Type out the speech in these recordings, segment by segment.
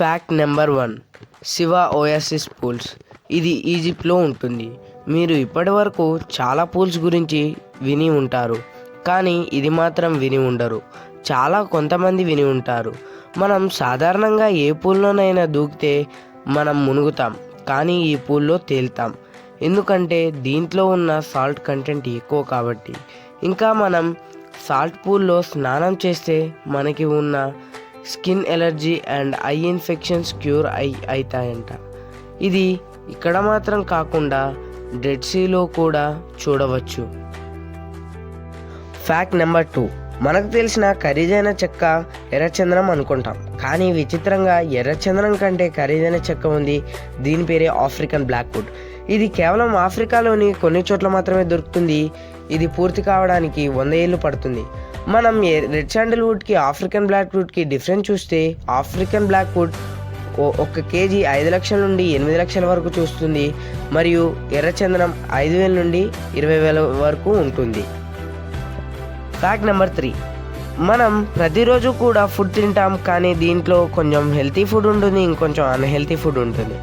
Fact number one Siwa oasis pools ఇది ఈజిప్ట్లో ఉంటుంది. మీరు ఇప్పటివరకు చాలా పూల్స్ గురించి విని ఉంటారు. కానీ ఇది మాత్రం విని ఉండరు. చాలా కొంతమంది విని ఉంటారు. మనం సాధారణంగా ఏ పూల్లోనైనా దూకితే మనం మునుగుతాం. కానీ ఈ పూల్లో తేలుతాం. ఎందుకంటే దీంట్లో ఉన్న సాల్ట్ కంటెంట్ ఎక్కువ కాబట్టి. ఇంకా మనం సాల్ట్ పూల్లో స్నానం చేస్తే మనకి ఉన్న skin allergy and eye infections cure అయి అవుతాయంట ఇది ఇక్కడ మాత్రం కాకుండా డెడ్ సీలో కూడా చూడవచ్చు. Fact number two. మనకు తెలిసిన ఖరీదైన చెక్క ఎర్రచందనం అనుకుంటాం. కానీ విచిత్రంగా ఎర్రచందనం కంటే ఖరీదైన చెక్క ఉంది. దీని పేరే ఆఫ్రికన్ బ్లాక్వుడ్. ఇది కేవలం ఆఫ్రికాలోని కొన్ని చోట్ల మాత్రమే దొరుకుతుంది. ఇది పూర్తి కావడానికి వంద ఏళ్ళు పడుతుంది. మనం రెడ్ శాండల్వుడ్కి ఆఫ్రికన్ బ్లాక్వుడ్కి డిఫరెన్స్ చూస్తే ఆఫ్రికన్ బ్లాక్వుడ్ ఓ- ఒక కేజీ ఐదు లక్షల నుండి ఎనిమిది లక్షల వరకు చూస్తుంది. మరియు ఎర్రచందనం ఐదు వేల నుండి ఇరవై వేల వరకు ఉంటుంది. ఫ్యాక్ట్ నెంబర్ త్రీ మనం ప్రతిరోజు కూడా ఫుడ్ తింటాం కానీ దీంట్లో కొంచెం హెల్తీ ఫుడ్ ఉంటుంది ఇంకొంచెం అన్హెల్తీ ఫుడ్ ఉంటుంది.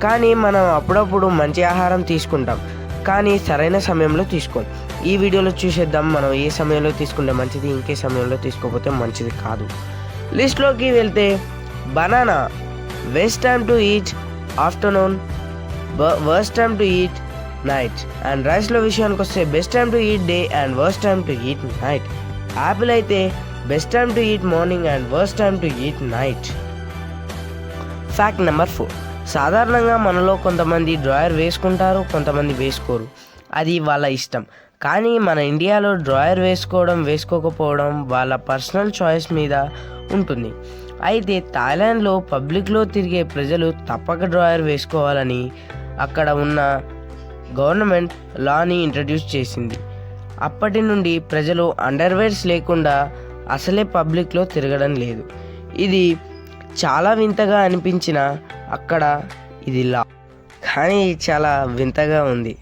కానీ మనం అప్పుడప్పుడు మంచి ఆహారం తీసుకుంటాం. కానీ సరైన సమయంలో తీసుకోం. ఈ వీడియోలో చూసేద్దాం మనం ఏ సమయంలో తీసుకుంటే మంచిది ఇంకే సమయంలో తీసుకోకపోతే మంచిది కాదు. లిస్ట్లోకి వెళ్తే banana best time to eat afternoon worst time to eat night. And రైస్లో విషయానికి వస్తే best time to eat day and worst time to eat night. Apple అయితే best time to eat morning and worst time to eat night. Fact number four. సాధారణంగా మనలో కొంతమంది drawer వేసుకుంటారు కొంతమంది వేసుకోరు. అది వాళ్ళ ఇష్టం. కానీ మన ఇండియాలో డ్రాయర్ వేసుకోవడం వేసుకోకపోవడం వాళ్ళ పర్సనల్ చాయిస్ మీద ఉంటుంది. అయితే థాయిలాండ్లో పబ్లిక్లో తిరిగే ప్రజలు తప్పక డ్రాయర్ వేసుకోవాలని అక్కడ ఉన్న గవర్నమెంట్ లాని ఇంట్రడ్యూస్ చేసింది. అప్పటి నుండి ప్రజలు అండర్వేర్స్ లేకుండా అసలే పబ్లిక్లో తిరగడం లేదు. ఇది చాలా వింతగా అనిపించిన అక్కడ ఇది లా. కానీ చాలా వింతగా ఉంది.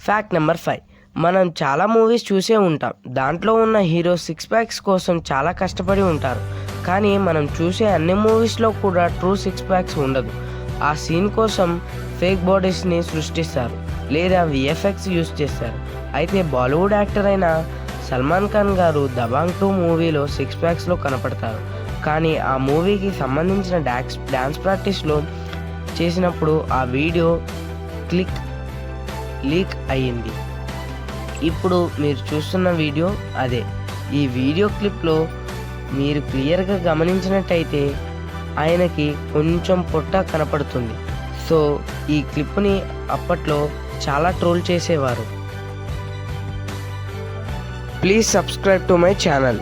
Fact number five. మనం చాలా మూవీస్ చూసే ఉంటాం. దాంట్లో ఉన్న హీరో సిక్స్ ప్యాక్స్ కోసం చాలా కష్టపడి ఉంటారు. కానీ మనం చూసే అన్ని మూవీస్లో కూడా ట్రూ సిక్స్ ప్యాక్స్ ఉండదు. ఆ సీన్ కోసం ఫేక్ బాడీస్ని సృష్టిస్తారు. లేదా విఎఫ్ఎక్స్ యూస్ చేస్తారు. అయితే బాలీవుడ్ యాక్టర్ అయిన సల్మాన్ ఖాన్ గారు దబాంగ్ టూ మూవీలో సిక్స్ ప్యాక్స్లో కనపడతారు. కానీ ఆ మూవీకి సంబంధించిన డాక్స్ డ్యాన్స్ ప్రాక్టీస్లో చేసినప్పుడు ఆ వీడియో క్లిక్ లీక్ అయ్యింది. ఇప్పుడు మీరు చూస్తున్న వీడియో అదే. ఈ వీడియో క్లిప్లో మీరు క్లియర్గా గమనించినట్టయితే ఆయనకి కొంచెం పొట్ట కనపడుతుంది. సో ఈ క్లిప్ని అప్పట్లో చాలా ట్రోల్ చేసేవారు. Please subscribe to my channel.